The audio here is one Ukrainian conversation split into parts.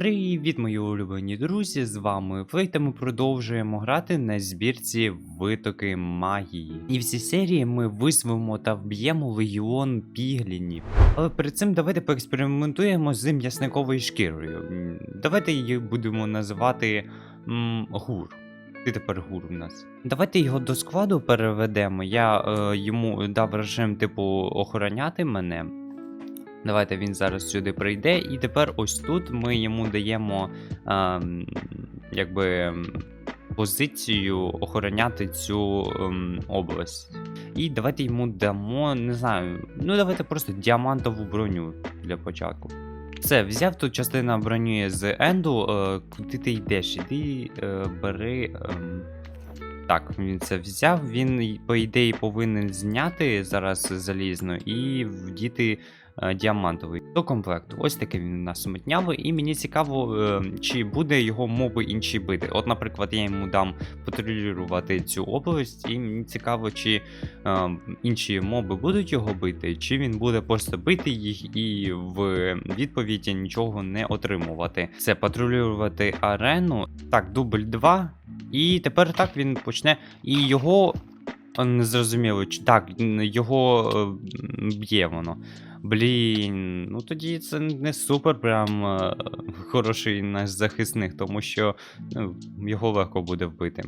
Привіт, мої улюблені друзі! З вами Фейт, та ми продовжуємо грати на збірці витоки магії. І в цій серії ми визвемо та вб'ємо легіон піглінів. Але перед цим давайте поекспериментуємо з м'ясниковою шкірою. Давайте її будемо називати м, гур. Ти тепер гур у нас. Давайте його до складу переведемо. Я е, йому дав режим, типу, охороняти мене. Давайте він зараз сюди прийде, і тепер ось тут ми йому даємо ем, якби позицію охороняти цю ем, область. І давайте йому дамо, не знаю, ну давайте просто діамантову броню для початку. Все, взяв тут частина броні з Енду. Е, куди ти йдеш? Іди е, бери. ем, так, він це взяв. Він, по ідеї, повинен зняти зараз залізно і вдіти е, діамантовий до комплекту. Ось такий він у нас митнявий, і мені цікаво, е, чи буде його моби інші бити. От, наприклад, я йому дам патрулювати цю область, і мені цікаво, чи е, інші моби будуть його бити, чи він буде просто бити їх і в відповіді нічого не отримувати. Це патрулювати арену. Так, дубль 2. І тепер так він почне. І його. а, Не зрозуміло, чи так, його е, б'є воно. Блін, ну тоді це не супер прям е, хороший наш захисник, тому що ну, його легко буде вбити.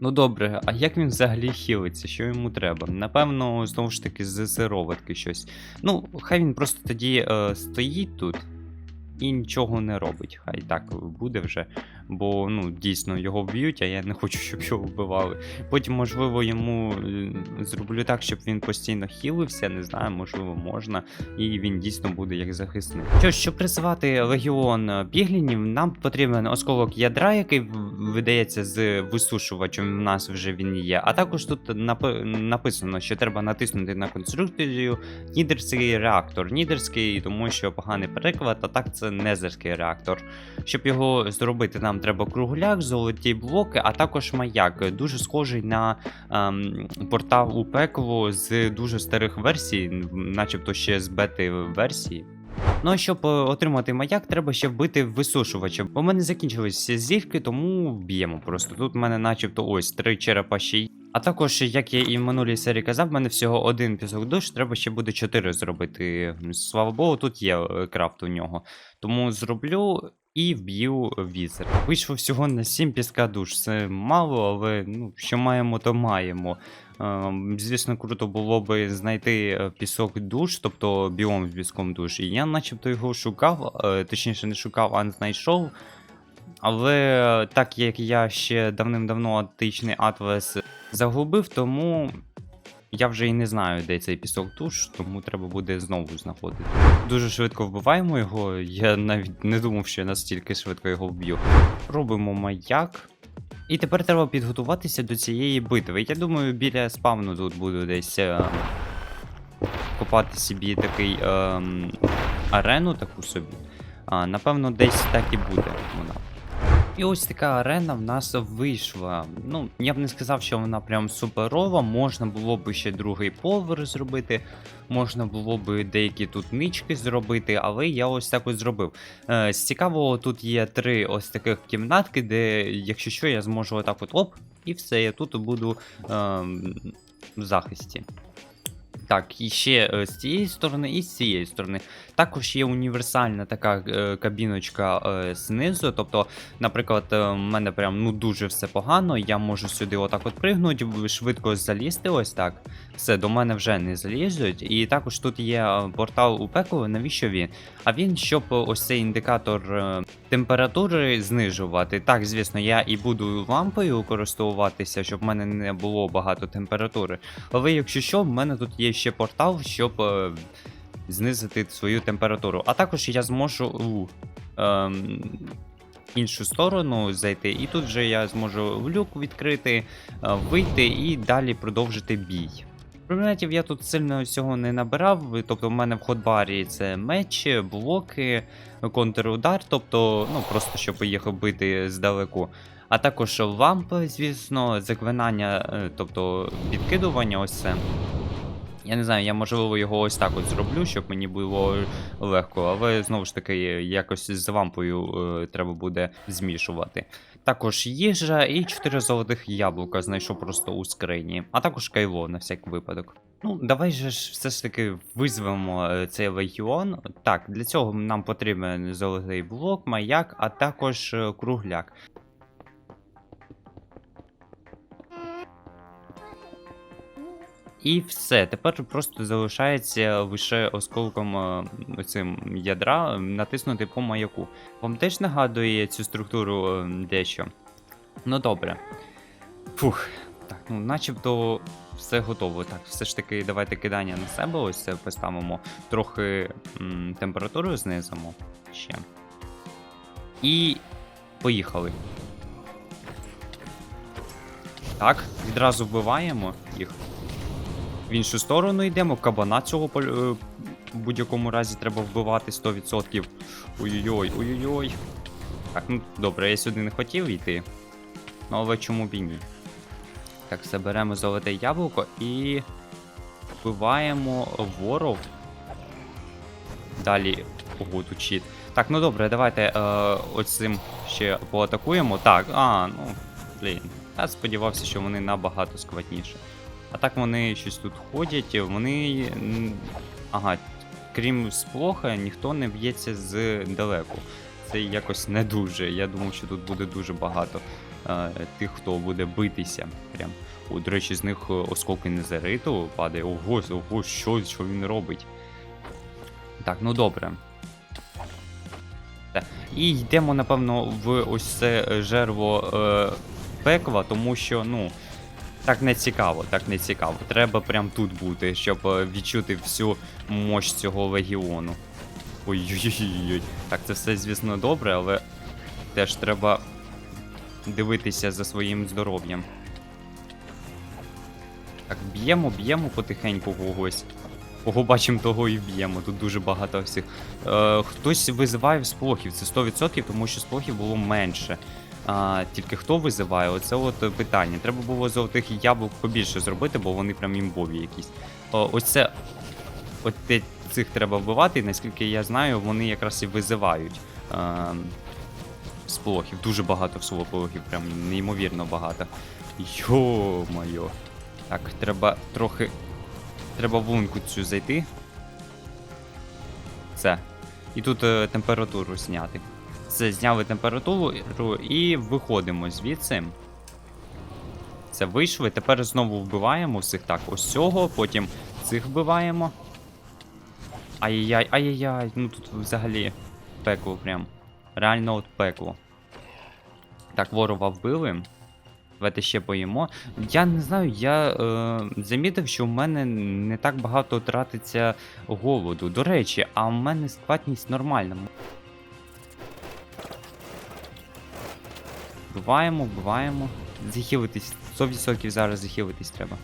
Ну добре, а як він взагалі хілиться? Що йому треба? Напевно, знову ж таки, з щось. Ну, хай він просто тоді е, стоїть тут і нічого не робить. Хай так буде вже. Бо ну, дійсно його вб'ють, а я не хочу, щоб його вбивали. Потім, можливо, йому е, зроблю так, щоб він постійно хілився, не знаю, можливо, можна, і він дійсно буде як захисник. Що щоб призивати легіон е, біглінів, нам потрібен осколок ядра, який видається з висушувачем. У нас вже він є. А також тут напи- написано, що треба натиснути на конструкцію нідерський реактор. Нідерський, тому що поганий переклад, а так це незерський реактор. Щоб його зробити, нам треба кругляк, золоті блоки, а також маяк. Дуже схожий на ем, портал у пекло з дуже старих версій, начебто ще з бети версії. Ну а щоб е, отримати маяк, треба ще вбити висушувача. У мене закінчилися зірки, тому вб'ємо просто. Тут в мене начебто ось три черепа ще є. А також, як я і в минулій серії казав, в мене всього один пісок душ, треба ще буде чотири зробити. Слава Богу, тут є е, крафт у нього. Тому зроблю і вб'ю візер. Вийшло всього на 7 піска душ. Це мало, але ну, що маємо, то маємо. Ем, Звісно, круто було би знайти е, пісок душ, тобто біом з піском душ. І я начебто його шукав, е, точніше не шукав, а знайшов. Але е, так як я ще давним-давно античний атлас загубив, тому я вже і не знаю, де цей пісок душ, тому треба буде знову знаходити. Дуже швидко вбиваємо його. Я навіть не думав, що я настільки швидко його вб'ю. Робимо маяк. І тепер треба підготуватися до цієї битви. Я думаю, біля спавну тут буду десь е, копати собі такий е, арену таку собі. А, напевно, десь так і буде вона. І ось така арена в нас вийшла. Ну, я б не сказав, що вона прям суперова. Можна було б ще другий поверх зробити, можна було б деякі тут нички зробити, але я ось так ось зробив. Е, з цікавого, тут є три ось таких кімнатки, де, якщо що, я зможу отак от оп, і все, я тут буду ем, в захисті. Так, і ще е, з цієї сторони, і з цієї сторони. Також є універсальна така е, кабіночка е, знизу. Тобто, наприклад, в мене прям ну дуже все погано. Я можу сюди отак от пригнути, швидко залізти, ось так. Все, до мене вже не залізуть. І також тут є портал у пекло. Навіщо він? А він, щоб ось цей індикатор температури знижувати. Так, звісно, я і буду лампою користуватися, щоб в мене не було багато температури. Але якщо що, в мене тут є ще портал, щоб е, знизити свою температуру. А також я зможу у ем, іншу сторону зайти, і тут вже я зможу люк відкрити, е, вийти і далі продовжити бій. Предметів я тут сильно всього не набирав, тобто в мене в ходбарі це меч, блоки, контрудар, тобто, ну просто щоб їх бити здалеку. А також лампи, звісно, заклинання, е, тобто підкидування, ось це. Я не знаю, я можливо його ось так от зроблю, щоб мені було легко, але знову ж таки, якось з лампою е, треба буде змішувати. Також їжа і 4 золотих яблука знайшов просто у скрині, а також кайло на всяк випадок. Ну, давай же ж все ж таки визвемо е, цей легіон. Так, для цього нам потрібен золотий блок, маяк, а також е, кругляк. І все. Тепер просто залишається лише осколком е, цим ядра натиснути по маяку. Вам теж нагадує цю структуру е, дещо? Ну добре. Фух. Так, ну начебто все готово. Так, все ж таки, давайте кидання на себе. Ось це поставимо. Трохи м, температуру знизимо ще. І поїхали. Так, відразу вбиваємо їх. В іншу сторону йдемо. Кабана цього е, в будь-якому разі треба вбивати 100%. Ой-ой-ой, ой-ой-ой. Так, ну добре, я сюди не хотів йти. Ну але чому б і ні? Так, заберемо золоте яблуко і вбиваємо ворог. Далі. Ого, тут щит. Так, ну добре, давайте е, ось ще поатакуємо. Так, а, ну, блін. Я сподівався, що вони набагато складніші. А так вони щось тут ходять, вони. Ага, крім сплоха, ніхто не б'ється з далеку. Це якось не дуже. Я думав, що тут буде дуже багато е, тих, хто буде битися. Прям. О, до речі, з них е, осколки незериту падає. Ого, ого, що, що він робить? Так, ну добре. Так. І йдемо, напевно, в ось це жерво е, пекла, тому що, ну. Так не цікаво, так не цікаво. Треба прям тут бути, щоб е, відчути всю мощь цього легіону. Ой-ой-ой. Так, це все, звісно, добре, але теж треба дивитися за своїм здоров'ям. Так, б'ємо, б'ємо потихеньку когось. Кого бачимо, того і б'ємо. Тут дуже багато всіх. Е, хтось визиває сплохів, це 100%, тому що сплохів було менше. А, тільки хто визиває, оце от е, питання. Треба було золотих яблук побільше зробити, бо вони прям імбові якісь. О, ось це. От цих треба вбивати, і наскільки я знаю, вони якраз і визивають. А, сплохів. Дуже багато сплохів, прям неймовірно багато. Йо-моє. Так, треба трохи. Треба в лунку цю зайти. Все. І тут е, температуру зняти. Все, зняли температуру і виходимо звідси. Це вийшли. Тепер знову вбиваємо всіх так. Ось цього, потім цих вбиваємо. Ай-яй-яй, ай-яй-яй. Ну тут взагалі пекло прям. Реально от пекло. Так, ворога вбили. Давайте ще поїмо. Я не знаю, я е, замітив, що в мене не так багато тратиться голоду. До речі, а в мене складність нормальна. Вбиваємо, вбиваємо. Захилитись. 100% зараз захилитись треба.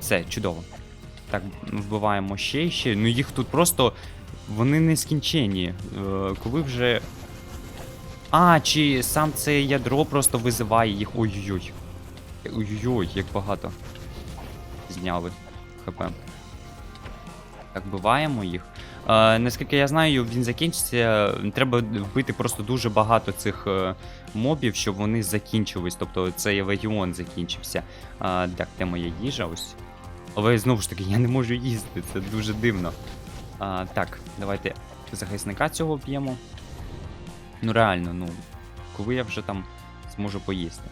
Все, чудово. Так, вбиваємо ще і ще. Ну їх тут просто. Вони нескінченні. Е, коли вже. А, чи сам це ядро просто визиває їх. Ой-ой-ой. Ой-ой-ой, як багато. Зняли. ХП. Так, вбиваємо їх. Е, наскільки я знаю, він закінчиться. Треба вбити просто дуже багато цих е, мобів, щоб вони закінчились. Тобто цей легіон закінчився. Е, так, де моя їжа? Ось. Але знову ж таки, я не можу їсти, це дуже дивно. А, так, давайте захисника цього б'ємо. Ну реально, ну, коли я вже там зможу поїсти.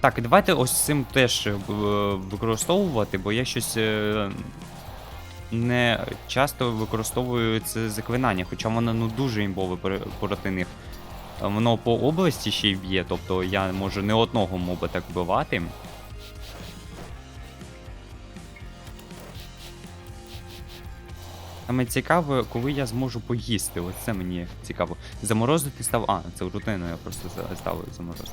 Так, давайте ось цим теж е, використовувати, бо я щось е, не часто використовую це заклинання, хоча воно ну дуже імбове проти них. Е, Воно по області ще й б'є, тобто я можу не одного моба так вбивати. Саме цікаво, коли я зможу поїсти. Ось це мені цікаво. Заморозити став. А, це рутину я просто ставив заморозити.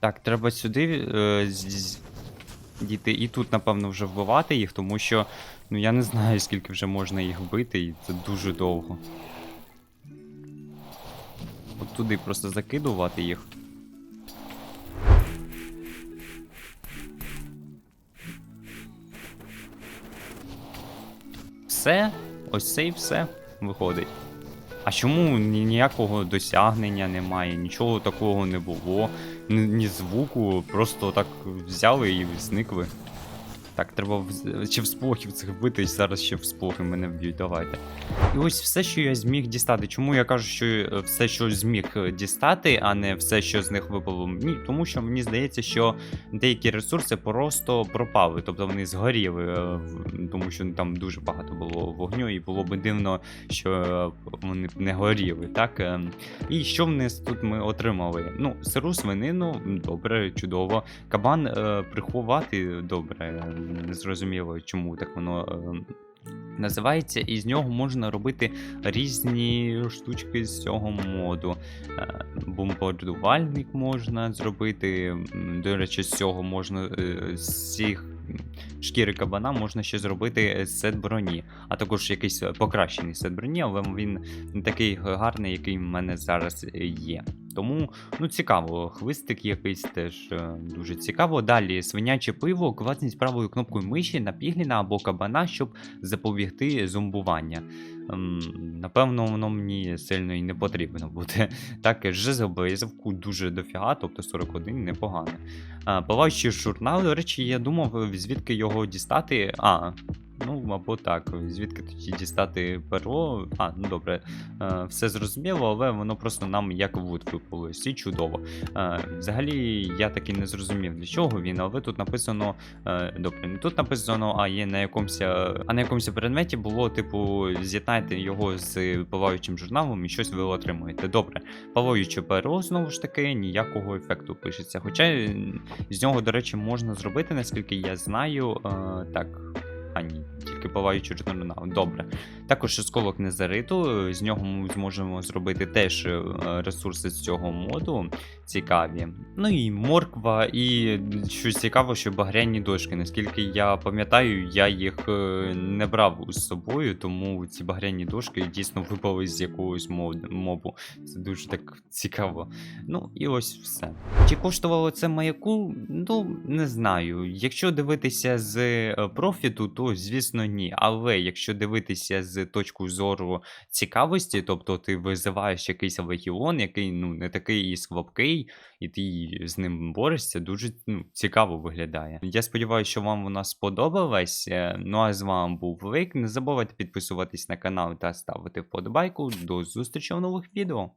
Так, треба сюди е, дійти і тут, напевно, вже вбивати їх, тому що Ну я не знаю, скільки вже можна їх бити, і це дуже довго. От туди просто закидувати їх. Все, ось це і все виходить. А чому ні- ніякого досягнення немає, нічого такого не було, ні звуку, просто так взяли і зникли. Так, треба в... чи всплохів цих бити, зараз ще в всплохи мене вб'ють, давайте. І ось все, що я зміг дістати. Чому я кажу, що е, все, що зміг е, дістати, а не все, що з них випало. Ні, тому що мені здається, що деякі ресурси просто пропали, тобто вони згоріли, е, тому що там дуже багато було вогню, і було би дивно, що вони не горіли, так? І що в нас тут ми отримали? Ну, сиру свинину, добре, чудово. Кабан приховати, добре, е, не зрозуміло, чому так воно. е, Називається, і з нього можна робити різні штучки з цього моду. Е, Бомбардувальник можна зробити. До речі, з цього можна е, з цих шкіри кабана можна ще зробити сет броні, а також якийсь покращений сет броні, але він не такий гарний, який в мене зараз є. Тому ну цікаво, хвистик якийсь теж е, дуже цікаво. Далі свиняче пиво, клацніть правою кнопкою миші на пігліна або кабана, щоб запобігти зомбування. Ем, напевно, воно мені сильно і не потрібно буде. Так, жезл близавку дуже дофіга, тобто 41 непогано. А, Палаючий журнал, до речі, я думав, звідки його дістати. А, ну або так, звідки тоді дістати перо. А, ну добре, е, все зрозуміло, але воно просто нам як вуд випалось, і чудово. Е, Взагалі, я таки не зрозумів, для чого він, але тут написано. е, Добре, не тут написано, а є на якомусь, а на якомусь предметі було, типу, з'єднайте його з палаючим журналом і щось ви отримуєте. Добре, палаюче перо, знову ж таки, ніякого ефекту пишеться. Хоча з нього, до речі, можна зробити, наскільки я знаю. Так. А ні, тільки палаючий журнал. Добре. Також осколок незариту. З нього ми зможемо зробити теж е, ресурси з цього моду. Цікаві. Ну і морква, і щось цікаво, що багряні дошки. Наскільки я пам'ятаю, я їх е, не брав з собою, тому ці багряні дошки дійсно випали з якогось мобу. Це дуже так цікаво. Ну і ось все. Чи коштувало це маяку? Ну, не знаю. Якщо дивитися з е, профіту, то звісно ні. Але якщо дивитися з точки зору цікавості, тобто ти визиваєш якийсь легіон, який ну не такий і слабкий, і ти з ним борешся, дуже ну, цікаво виглядає. Я сподіваюся, що вам вона сподобалась. Е, Ну а з вами був Лик. Не забувайте підписуватись на канал та ставити вподобайку. До зустрічі у нових відео.